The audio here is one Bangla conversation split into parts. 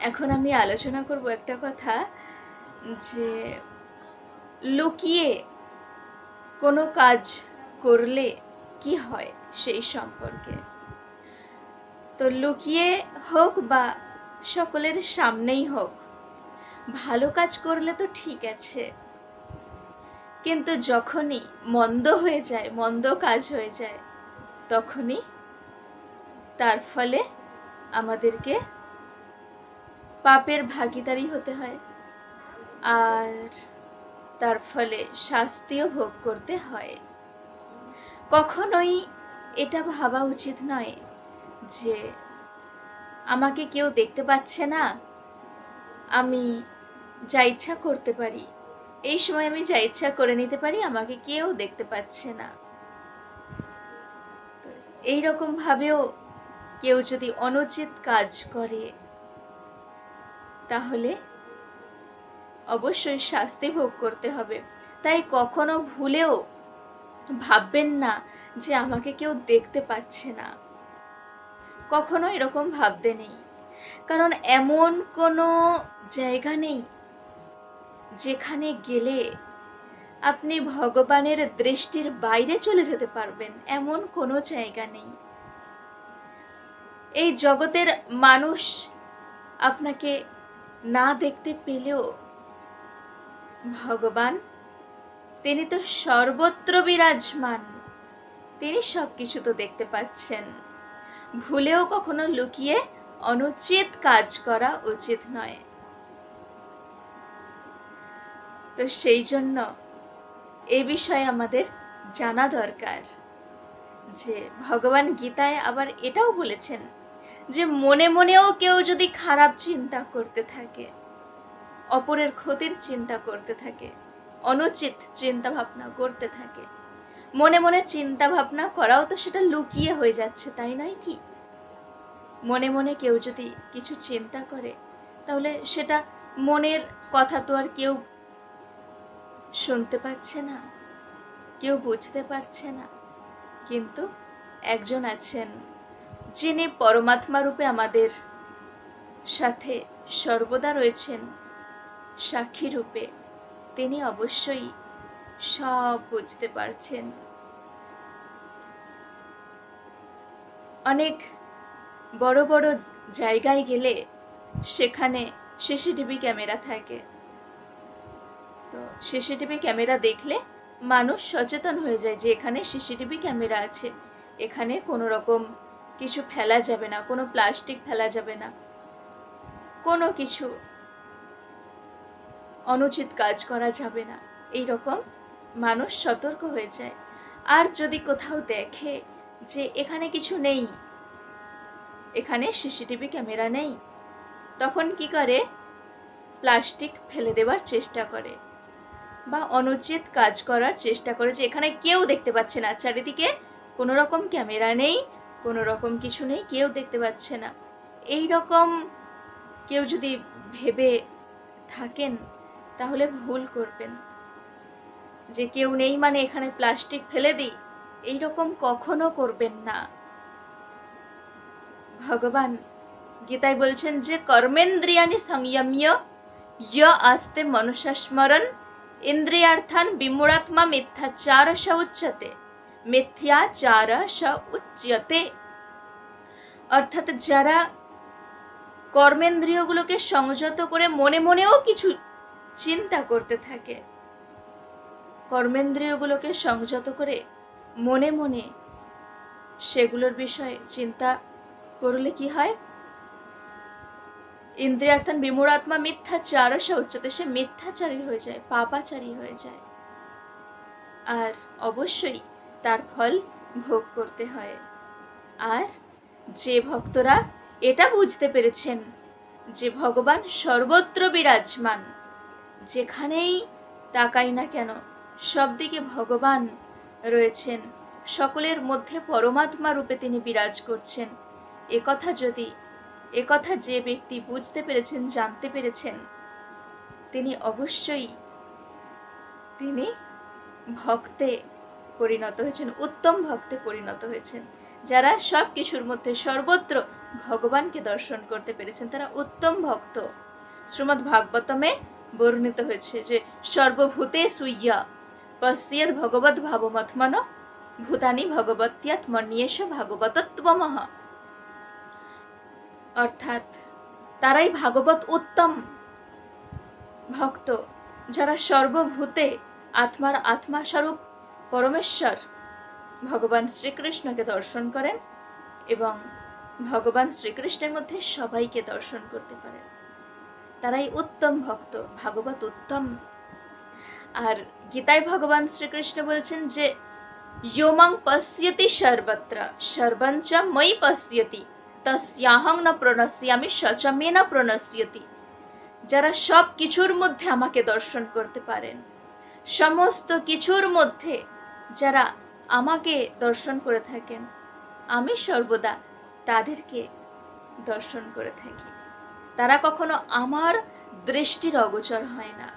এখন আমি আলোচনা করব একটা কথা যে লুকিয়ে কোনো কাজ করলে কি হয় সেই সম্পর্কে। তো লুকিয়ে হোক বা সকলের সামনেই হোক, ভালো কাজ করলে তো ঠিক আছে। কিন্তু যখনই মন্দ হয়ে যায়, মন্দ কাজ হয়ে যায়, তখনই তার ফলে আমাদেরকে পাপের ভাগিদারি হতে হয়। আর তার ফলে শাস্তিও ভোগ করতে হয়। কখনোই এটা ভাবা উচিত নয় যে আমাকে কেউ দেখতে পাচ্ছে না। আমি যা ইচ্ছা করতে পারি, এই সময় আমি যা ইচ্ছা করে নিতে পারি, আমাকে কেউ দেখতে পাচ্ছে না। এই রকম ভাবেও কেউ যদি অনুচিত কাজ করে তাহলে অবশ্যই শাস্তি ভোগ করতে হবে। তাই কখনো ভুলেও ভাববেন না যে আমাকে কেউ দেখতে পাচ্ছে না। কখনো এরকম ভাবতে নেই। কারণ এমন কোনো জায়গা নেই যেখানে গেলে আপনি ভগবানের দৃষ্টির বাইরে চলে যেতে পারবেন। এমন কোনো জায়গা নেই। এই জগতের মানুষ আপনাকে না দেখতে পেলেও ভগবান, তিনি তো সর্বত্র বিরাজমান। তিনি সব কিছু তো দেখতে পাচ্ছেন। ভুলেও কখনো লুকিয়ে অনুচিত কাজ করা উচিত নয়। তো সেই জন্য এ বিষয়ে আমাদের জানা দরকার যে ভগবান গীতায় আবার এটাও বলেছেন যে মনে মনেও কেউ যদি খারাপ চিন্তা করতে থাকে, অপরের ক্ষতির চিন্তা করতে থাকে, অনুচিত চিন্তা ভাবনা করতে থাকে, মনে মনে চিন্তা ভাবনা করাও তো সেটা লুকিয়ে হয়ে যাচ্ছে, তাই নয় কি? মনে মনে কেউ যদি কিছু চিন্তা করে, তাহলে সেটা মনের কথা তো আর কেউ শুনতে পাচ্ছে না, কেউ বুঝতে পারছে না। কিন্তু একজন আছেন যিনি পরমাত্মা রূপে আমাদের সাথে সর্বদা রয়েছেন, সাক্ষী রূপে, তিনি অবশ্যই সব বুঝতে পারছেন। অনেক বড় বড় জায়গায় গেলে সেখানে সিসিটিভি ক্যামেরা থাকে। তো সিসিটিভি ক্যামেরা দেখলে মানুষ সচেতন হয়ে যায় যে এখানে সিসিটিভি ক্যামেরা আছে, এখানে কোনো রকম কিছু ফেলা যাবে না, কোনো প্লাস্টিক ফেলা যাবে না। কোনো কিছু অনুচিত কাজ করা যাবে না। এই রকম মানুষ সতর্ক হয়ে যায়। আর যদি কোথাও দেখে যে এখানে কিছু নেই, এখানে সিসিটিভি ক্যামেরা নেই, তখন কি করে? প্লাস্টিক ফেলে দেওয়ার চেষ্টা করে বা অনুচিত কাজ করার চেষ্টা করে যে এখানে কেউ দেখতে পাচ্ছে না। চারিদিকে কোনো রকম ক্যামেরা নেই কোনো রকম কিছু নেই, কেউ দেখতে পাচ্ছে না। এই রকম কেউ যদি ভেবে থাকেন, তাহলে ভুল করবেন। যে কেউ নেই মানে এখানে প্লাস্টিক ফেলে দিই, এই রকম কখনো করবেন না। ভগবান গীতায় বলছেন যে কর্মেন্দ্রিয়ানি সংযম্য আস্তে মনুষ্যস্মরণ, ইন্দ্রিয়ার্থান বিমূঢ়াত্মা মিথ্যাচার স উচ্যতে মিথ্যাচার স উচ্যতে অর্থাৎ যারা কর্মেন্দ্রিয়গুলোকে সংযত করে মনে মনেও কিছু চিন্তা করতে থাকে, কর্মেন্দ্রিয়গুলোকে সংযত করে মনে মনে সেগুলোর বিষয়ে চিন্তা করলে কি হয়? ইন্দ্রিয়ার্থান বিমূঢ়াত্মা মিথ্যাচার উচ্চতে সে মিথ্যাচারী হয়ে যায়, পাপাচারী হয়ে যায়। আর অবশ্যই তার ফল ভোগ করতে হয়। আর যে ভক্তরা এটা বুঝতে পেরেছেন যে ভগবান সর্বত্র বিরাজমান, যেখানেই তাকাই না কেন সব দিকে ভগবান রয়েছেন। সকলের মধ্যে পরমাত্মা রূপে তিনি বিরাজ করছেন। একথা যদি একথা যে ব্যক্তি বুঝতে পেরেছেন, জানতে পেরেছেন, তিনি অবশ্যই, তিনি ভক্তে। পরিণত হয়েছেন, উত্তম ভক্তে পরিণত হয়েছেন। যারা সব কিছুর মধ্যে সর্বত্র ভগবানকে দর্শন করতে পেরেছেন, তারা উত্তম ভক্ত। শ্রীমদ্ ভাগবতমে বর্ণিত হয়েছে যে, সর্বভূতে সুইয়া পশ্যেদ ভগবত ভাবমথমন ভূতানি ভগবত্যাত্মন্যেশ ভাগবতত্বমহ অর্থাৎ, তারাই ভাগবত উত্তম ভক্ত, যারা সর্বভূতে আত্মার আত্মা স্বরূপ পরমেশ্বর, ভগবান শ্রীকৃষ্ণকে দর্শন করেন এবং ভগবান শ্রীকৃষ্ণের মধ্যে সবাইকে দর্শন করতে পারেন। তারাই উত্তম ভক্ত, ভাগবত উত্তম। আর গীতায় ভগবান শ্রীকৃষ্ণ বলছেন যে, ইয়মাং পশ্যতি সর্বত্র, সর্বঞ্চ মই পশ্যতি তস্যাহং ন প্রণশ্যামি, সচমে না প্রণশ্যতি যারা সব কিছুর মধ্যে আমাকে দর্শন করতে পারেন, সমস্ত কিছুর মধ্যে যারা আমাকে দর্শন করে থাকেন, আমি সর্বদা তাদেরকে দর্শন করে থাকি। তারা কখনো আমার দৃষ্টির অগোচর হয় না।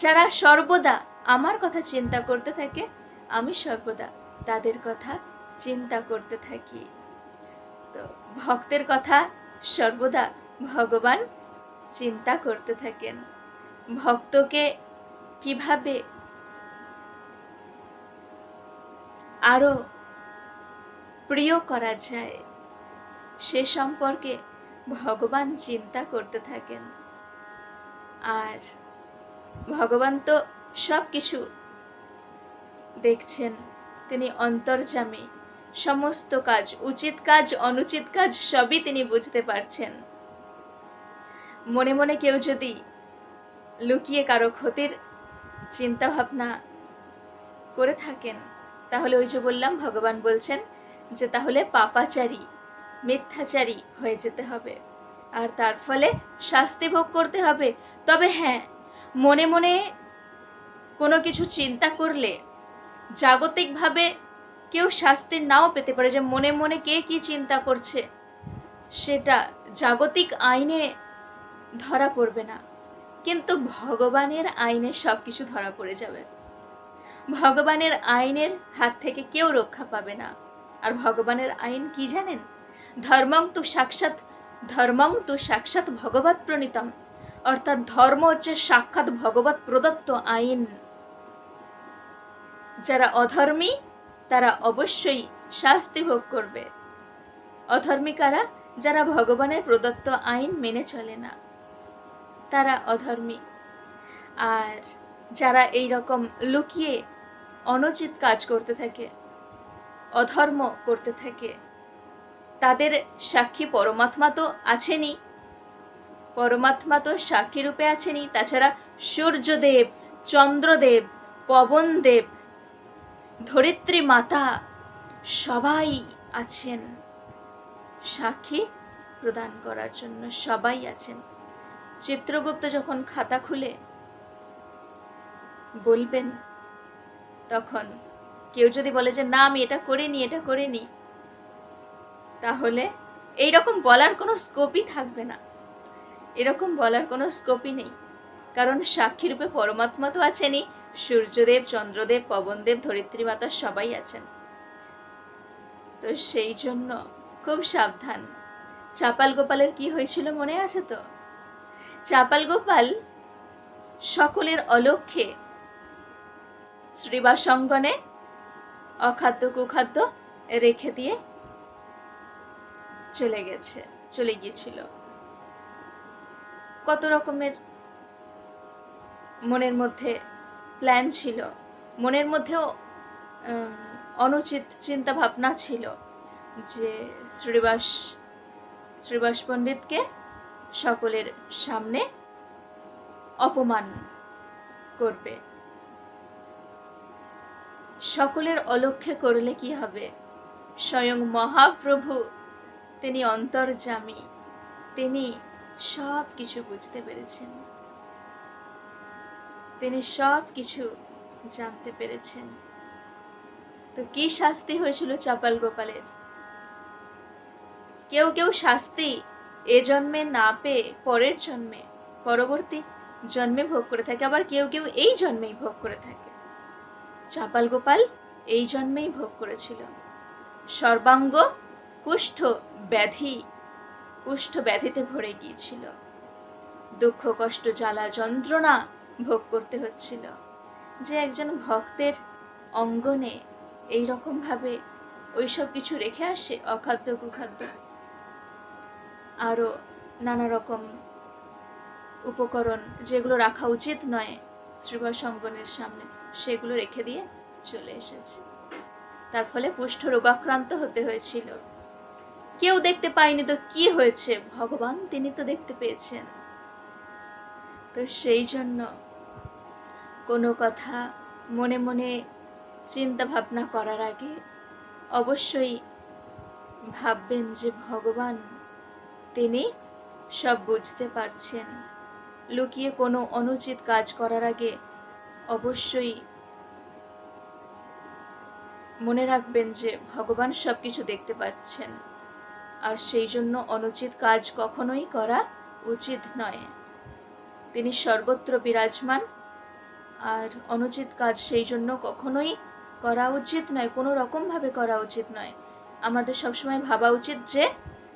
যারা সর্বদা আমার কথা চিন্তা করতে থাকে, আমি সর্বদা তাদের কথা চিন্তা করতে থাকি। তো ভক্তের কথা সর্বদা ভগবান চিন্তা করতে থাকেন। ভক্তকে কীভাবে আরও প্রিয় করা যায়, সে সম্পর্কে ভগবান চিন্তা করতে থাকেন। আর ভগবান তো সব কিছু দেখছেন, তিনি অন্তর্জামী সমস্ত কাজ, উচিত কাজ, অনুচিত কাজ সবই তিনি বুঝতে পারছেন। মনে মনে কেউ যদি লুকিয়ে কারও ক্ষতির চিন্তা ভাবনা করে থাকেন তাহলে ওই যে বললাম, ভগবান বলছেন যে তাহলে পাপাচারী, মিথ্যাচারী হয়ে যেতে হবে। আর তার ফলে শাস্তি ভোগ করতে হবে। তবে হ্যাঁ মনে মনে কোনো কিছু চিন্তা করলে জাগতিকভাবে কেউ শাস্তি নাও পেতে পারে। যে মনে মনে কে কি চিন্তা করছে, সেটা জাগতিক আইনে ধরা পড়বে না। কিন্তু ভগবানের আইনে সব কিছু ধরা পড়ে যাবে। ভগবানের আইনের হাত থেকে কেউ রক্ষা পাবে না। আর ভগবানের আইন কি জানেন? ধর্মং তো সাক্ষাৎ, ধর্মং তো সাক্ষাৎ ভগবত প্রণীতম। অর্থাৎ ধর্ম হচ্ছে সাক্ষাৎ ভগবত প্রদত্ত আইন। যারা অধর্মী, তারা অবশ্যই শাস্তি ভোগ করবে। অধর্মী কারা? যারা ভগবানের প্রদত্ত আইন মেনে চলে না, তারা অধর্মী। আর যারা এই রকম লুকিয়ে অনুচিত কাজ করতে থাকে, অধর্ম করতে থাকে। তাদের সাক্ষী পরমাত্মা তো আছেনই। পরমাত্মা তো সাক্ষী রূপে আছেনই। তাছাড়া সূর্যদেব, চন্দ্রদেব, পবনদেব, ধরিত্রী মাতা সবাই আছেন। সাক্ষী প্রদান করার জন্য সবাই আছেন। চিত্রগুপ্ত যখন খাতা খুলে, বলবেন তখন কেউ যদি বলে যে, না, আমি এটা করিনি এটা করিনি, তাহলে এই রকম বলার কোনো স্কোপই থাকবে না। এরকম বলার কোনো স্কোপই নেই। কারণ সাক্ষী রূপে পরমাত্মা তো আছেনই, সূর্যদেব, চন্দ্রদেব, পবনদেব, ধরিত্রী মাতা সবাই আছেন। তো সেই জন্য খুব সাবধান। চাপাল গোপালের কি হয়েছিল মনে আছে তো? চাপাল গোপাল সকলের অলক্ষ্যে শ্রীবাসঙ্গনে অখাদ্য কুখাদ্য রেখে দিয়ে চলে গেছে, চলে গিয়েছিল। কত রকমের মনের মধ্যে প্ল্যান ছিল। মনের মধ্যেও অনুচিত চিন্তা ভাবনা ছিল যে শ্রীবাস শ্রীবাস পণ্ডিতকে সকলের সামনে অপমান করবে। সকলের অলক্ষ্যে করলে কি হবে? স্বয়ং মহাপ্রভু, তিনি অন্তর্জামী তিনি সব কিছু বুঝতে পেরেছেন। তিনি সব কিছু জানতে পেরেছেন। তো কি শাস্তি হয়েছিল চাপাল গোপালের? কেউ কেউ শাস্তি এ জন্মে না পেয়ে পরের জন্মে, পরবর্তী জন্মে ভোগ করে থাকে, আবার কেউ কেউ এই জন্মেই ভোগ করে থাকে। চাপাল গোপাল এই জন্মেই ভোগ করেছিল। সর্বাঙ্গ কুষ্ঠ ব্যাধি, কুষ্ঠ ব্যাধিতে ভরে গিয়েছিল। দুঃখ, কষ্ট, জ্বালা, যন্ত্রণা ভোগ করতে হচ্ছিল। যে একজন ভক্তের অঙ্গনে এই রকম ভাবে ওইসব কিছু রেখে আসে, অখাদ্য, কুখাদ্য, আরও নানা রকম উপকরণ যেগুলো রাখা উচিত নয় শ্রীবাস অঙ্গনের সামনে। সেগুলো রেখে দিয়ে চলে এসেছে। তার ফলে কুষ্ঠ রোগাক্রান্ত হতে হয়েছিল। কেউ দেখতে পায়নি তো কি হয়েছে? ভগবান, তিনি তো দেখতে পেয়েছেন। তো সেই জন্য কোনো কথা মনে মনে চিন্তা ভাবনা করার আগে অবশ্যই ভাববেন যে ভগবান, তিনি সব বুঝতে পারছেন। লুকিয়ে কোনো অনুচিত কাজ করার আগে অবশ্যই মনে রাখবেন যে ভগবান সব কিছু দেখতে পাচ্ছেন। আর সেই জন্য অনুচিত কাজ কখনোই করা উচিত নয়। তিনি সর্বত্র বিরাজমান, আর অনুচিত কাজ সেই জন্য কখনোই করা উচিত নয়, কোনো রকমভাবে করা উচিত নয়। আমাদের সবসময় ভাবা উচিত যে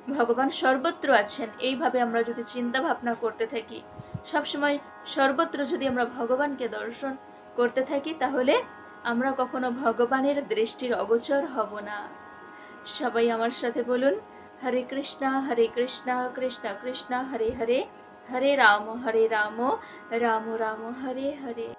ভগবান সর্বত্র আছেন। এইভাবে আমরা যদি চিন্তা ভাবনা করতে থাকি সবসময় সর্বত্র যদি আমরা ভগবানকে দর্শন করতে থাকি, তাহলে আমরা কখনো ভগবানের দৃষ্টির অগোচর হব না। সবাই আমার সাথে বলুন, হরে কৃষ্ণ, হরে কৃষ্ণা, কৃষ্ণ কৃষ্ণ, হরে হরে হরে রাম হরে রাম রাম রাম, হরে হরে।